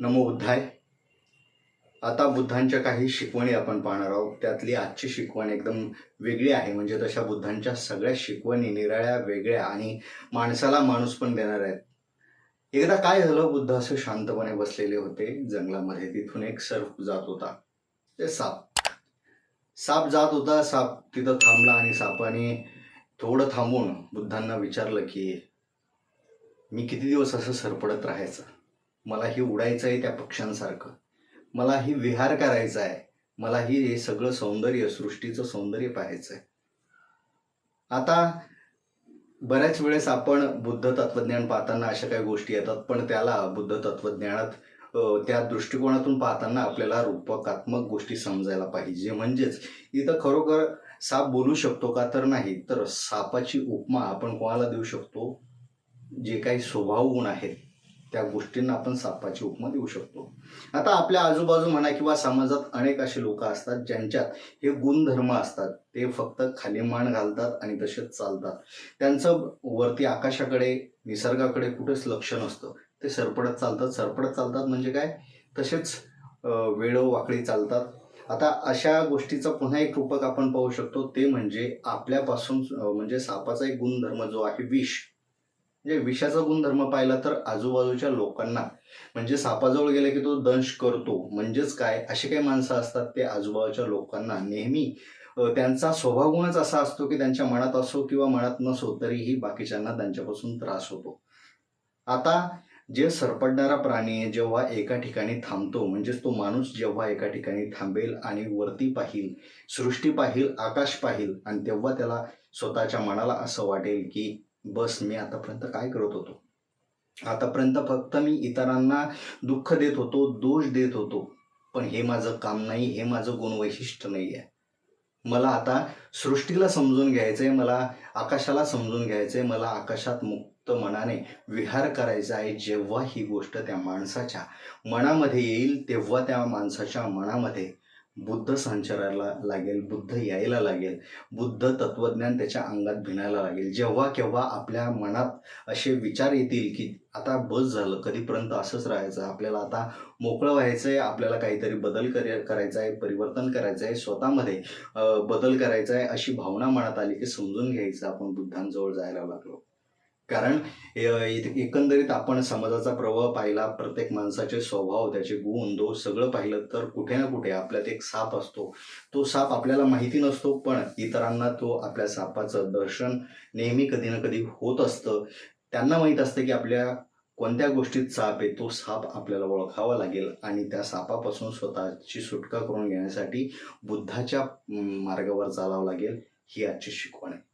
नमो बुद्धाय. आता बुद्धांच्या काही शिकवणी आपण पाहणार आहोत. त्यातली आजची शिकवण एकदम वेगळी आहे. म्हणजे तशा बुद्धांच्या सगळ्या शिकवणी निराळ्या वेगळ्या आणि माणसाला माणूस पण देणार आहेत. एकदा काय झालं? बुद्ध असे शांतपणे बसलेले होते. जंगलामध्ये तिथून एक सर्फ जात होता. ते साप. साप जात होता. साप तिथं थांबला आणि सापाने थोडं थांबून बुद्धांना विचारलं की मी किती दिवस असं सरपडत राहायचं? मलाही उडायचं आहे त्या पक्ष्यांसारखं. मलाही विहार करायचा आहे मलाही हे सगळं सौंदर्य सृष्टीचं सौंदर्य पाहायचं आहे आता बऱ्याच वेळेस आपण बुद्ध तत्वज्ञान पाहताना अशा काही गोष्टी येतात पण त्याला बुद्ध तत्वज्ञानात त्या दृष्टिकोनातून पाहताना आपल्याला रूपकात्मक गोष्टी समजायला पाहिजे. म्हणजेच इथं खरोखर साप बोलू शकतो का तर नाही तर सापाची उपमा आपण कोणाला देऊ शकतो? जे काही स्वभाव गुण आहेत. त्या गोष्टींना आपण सापाची उपमा देऊ शकतो. आता आपल्या आजूबाजू म्हणा किंवा समाजात अनेक असे लोक असतात ज्यांच्यात हे गुणधर्म असतात. ते फक्त खाली मान घालतात आणि तसेच चालतात. त्यांचं वरती आकाशाकडे निसर्गाकडे कुठेच लक्ष नसतं. ते सरपडत चालतात. सरपडत चालतात म्हणजे काय? तसेच अं, चालतात. आता अशा गोष्टीचं पुन्हा एक रूपक आपण पाहू शकतो. ते म्हणजे आपल्यापासून म्हणजे सापाचा एक गुणधर्म जो आहे विष. म्हणजे विषाचा गुणधर्म पाहिला तर आजूबाजूच्या लोकांना म्हणजे सापाजवळ गेले की तो दंश करतो. म्हणजेच काय? असे काही माणसं असतात ते आजूबाजूच्या लोकांना नेहमी त्यांचा स्वभाव गुणच असा असतो की त्यांच्या मनात असो किंवा मनात नसो तरीही बाकीच्यांना त्यांच्यापासून त्रास होतो. आता जे सरपडणारा प्राणी जेव्हा एका ठिकाणी थांबतो म्हणजेच तो माणूस जेव्हा एका ठिकाणी थांबेल आणि वरती पाहिल सृष्टी पाहिल आकाश पाहिल आणि तेव्हा त्याला स्वतःच्या मनाला असं वाटेल की बस मी आतापर्यंत काय करत होतो? आतापर्यंत फक्त मी इतरांना दुःख देत होतो दोष देत होतो. पण हे माझं काम नाही हे माझं गुणवैशिष्ट्य नाही आहे मला आता सृष्टीला समजून घ्यायचं आहे मला आकाशाला समजून घ्यायचं आहे मला आकाशात मुक्त मनाने विहार करायचा आहे जेव्हा ही गोष्ट त्या माणसाच्या मनामध्ये येईल तेव्हा त्या माणसाच्या मनामध्ये बुद्ध संचारायला लागेल बुद्ध यायला लागेल बुद्ध तत्वज्ञान त्याच्या अंगात भिनायला लागेल. जेव्हा केव्हा आपल्या मनात असे विचार येतील की आता बस झालं कधीपर्यंत असंच राहायचं आपल्याला आता मोकळं व्हायचं आहे आपल्याला काहीतरी बदल कर करायचा आहे परिवर्तन करायचं आहे स्वतःमध्ये बदल करायचा आहे अशी भावना मनात आली की समजून घ्यायचं आपण बुद्धांजवळ जायला लागलो. कारण एकंदरीत आपण समाजाचा प्रवाह पाहिला प्रत्येक माणसाचे स्वभाव त्याचे गुण दोष सगळं पाहिलं तर कुठे ना कुठे आपल्यात एक साप असतो. तो साप आपल्याला माहिती नसतो पण इतरांना तो आपल्या सापाचं दर्शन नेहमी कधी ना कधी होत असतं. त्यांना माहीत असतं की आपल्या कोणत्या गोष्टीत साप आहे तो साप आपल्याला ओळखावा लागेल आणि त्या सापापासून स्वतःची सुटका करून घेण्यासाठी बुद्धाच्या मार्गावर चालावं लागेल ही आजची शिकवण आहे.